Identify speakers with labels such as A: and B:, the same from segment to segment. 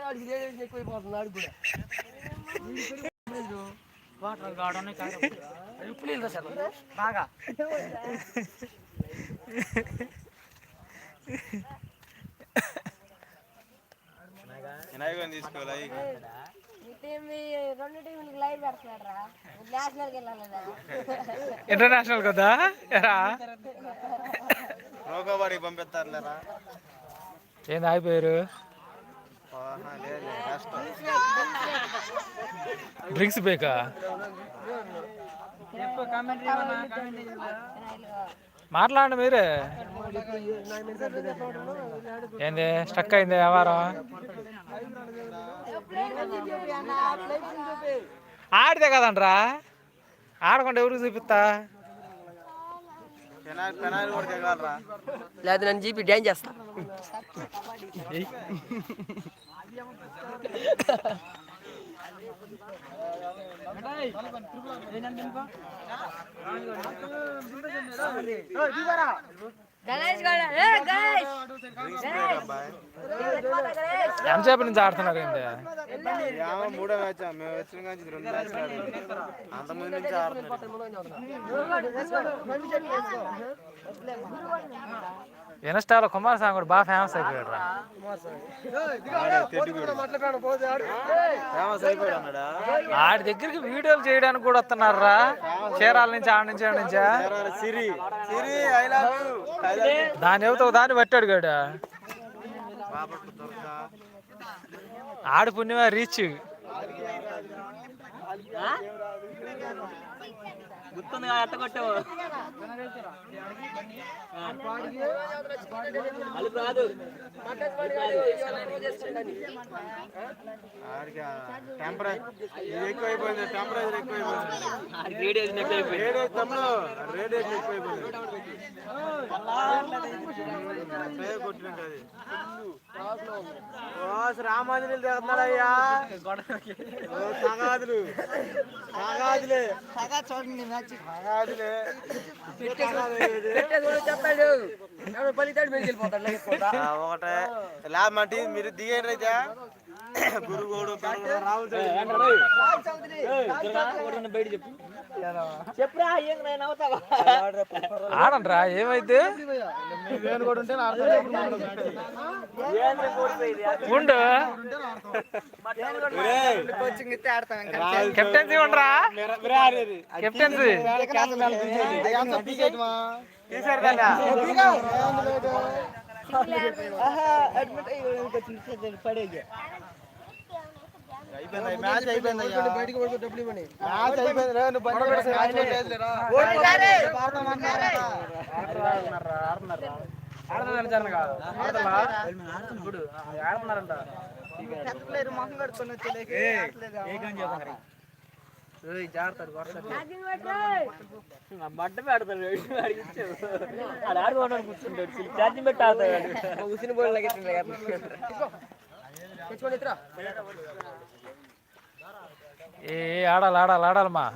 A: వాడికి రేడియేషన్ ఎక్కువైపోతున్నాడు కూడా వాటర్ గాడనే ఉప్పు నీళ్ళు సార్ బాగా
B: వినాయకుని తీసుకోవాలి
C: ఇంటర్నేషనల్ కదా? ఎరా?
B: ప్రో కబడ్డీ పంపిస్తారులేరా?
C: ఏంది
B: ఆగిపోయారు
C: డ్రింక్స్ బేకా? మాట్లాడండి మీరే. ఏంది స్టక్ అయింది వ్యవహారం? ఆడితే కదండ్రా ఆడకుండా ఎవరికి చూపిస్తా?
A: లేదా నన్ను జీపీ డ్యాన్ చేస్తా.
D: గణేష్ గౌడ ఏ గణేష్
C: ఎంతసేపు నుంచి ఆడుతున్నారు ఏంటి?
B: మూడో మ్యాచ్ మేము వచ్చిన కానీ రెండు మ్యాచ్ అంతమంది నుంచి ఆడుతున్నారు.
C: ఇన్స్టాలో కుమార్ సాంగ్ కూడా బాగా ఫేమస్ అయిపోయాడు రా. ఆడి దగ్గరికి వీడియోలు చేయడానికి కూడా వస్తున్నారు రా. చీరాల నుంచి ఆడ నుంచి ఆడ నుంచా. దాని ఎవతో దాన్ని పట్టాడు గాడు ఆడి పుణ్యమా రీచ్
A: గుర్తుందిగా ఎట్ట కొట్టావు. అలుపు రాదు.
B: టెంపరేచర్ ఇది ఎక్కువైపోయింది టెంపరేచర్ ఎక్కువైపోయింది.
A: రేడియేషన్ ఎక్కువైపోయింది.
B: రేడియేషన్ తమ్ముడు రేడియేషన్ ఎక్కువైపోయింది. కొట్టినట్టు అది. తెస్తున్నాడయ్యా ఓ సగాదులు. సగాదులే. సగాదులే.
A: చెప్తాడు ఎవడు పలితాడు మీద వెళ్ళిపోతాడు
B: ఒకటే. లేమంటే మీరు దిగండి అయితే గురుగోడు రాహుల్
A: బయట చెప్పు చెప్పురా ఏం నేను అవుతావా
C: ఆడండి రా ఏమైతే ఉండు
A: కోచింగ్ ఇస్తే ఆడతాం
C: కెప్టెన్సీ. ఉండరా కెప్టెన్సీ.
B: తీసారు కదా
A: అడ్మిట్ అయ్యి పడేది
B: మ్యాచ్ అయిపోయింది
A: బయటికి డబ్బులు
B: మ్యాచ్ రే నువ్వు బండి
C: ఆడుతున్నారు
A: బట్ట పెడతాడు ఆడ ఆడుకోవడానికి కూర్చుంటాడు ఛార్జింగ్ పెట్టి ఆడతాడు ఉసిన
C: ఏ ఆడాలి ఆడాలి ఆడాలమ్మా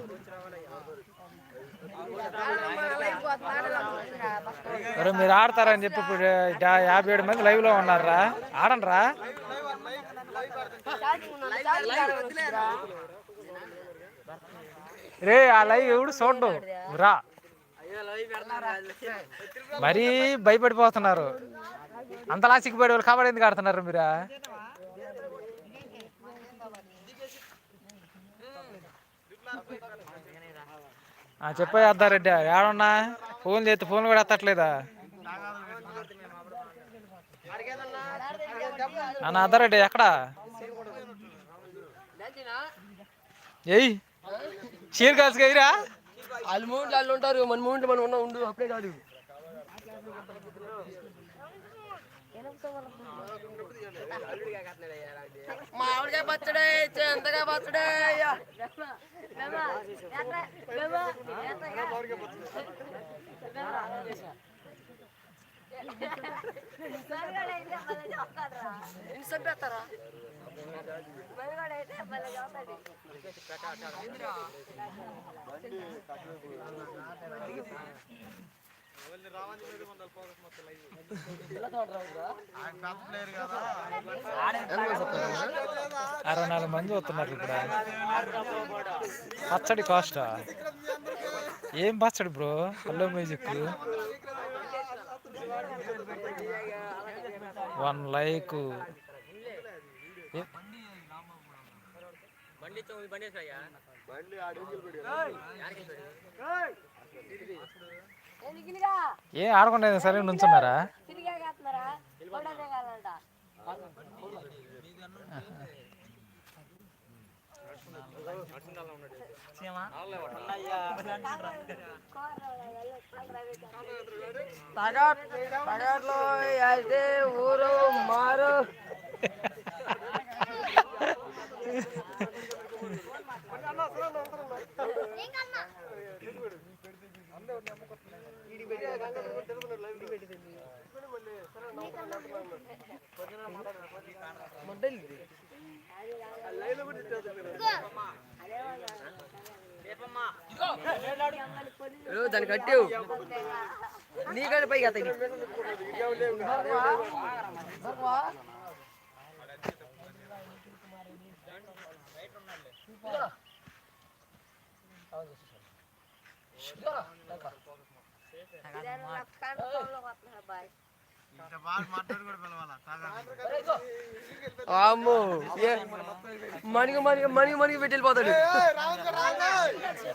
C: మీరు ఆడతారని చెప్పి ఇప్పుడు యాభై ఏడు మంది లైవ్లో ఉన్నారా ఆడండి రా రే ఆ లైవ్ ఎవడు చూడ్డు? రా. మరీ భయపడిపోతున్నారు. అంతలా సిగ్గుపడే వాళ్ళు కాబట్టి ఎందుకు ఆడుతున్నారు మీరా? ఆ చెప్పే అద్దారెడ్డి ఏడన్నా? ఫోన్ చేస్తే ఫోన్ కూడా ఎత్తట్లేదా? అన్న అద్దారెడ్డి ఎక్కడా? ఏయ్. చీర కాల్సి ఎయిరా
A: వాళ్ళు మూమెంట్లు వాళ్ళు ఉంటారు మన మూమెంట్లు మనం ఉన్నా ఉండు అప్పుడే కాదు మా ఆవిడగా బర్త్డే ఎంతగా బర్త్డే ఇన్స్టెంట్
C: అరవై నాలుగు మంది వస్తున్నారు ఇప్పుడు. పచ్చడి కాస్టా ఏం పచ్చడి bro? Hello music one like.
D: ఏ
C: ఏం ఆడకుండా సరే నుంచున్నారా?
D: తిరిగా కాస్తున్నారా చూడదే కాదంట
A: పగట్లో అయితే ఊరు మారు. దాన్ని కట్టావు నీకంటే పైకి అతని.
D: కంట్రోల్లో వస్తున్నారు బాయ్
B: ఇంత బాగా మాట్లాడి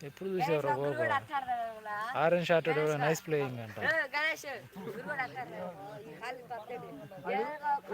C: ఎప్పుడు చూసావురా బాబు ఆరెంజ్ షార్ట్ నైస్ ప్లేయింగ్ అంట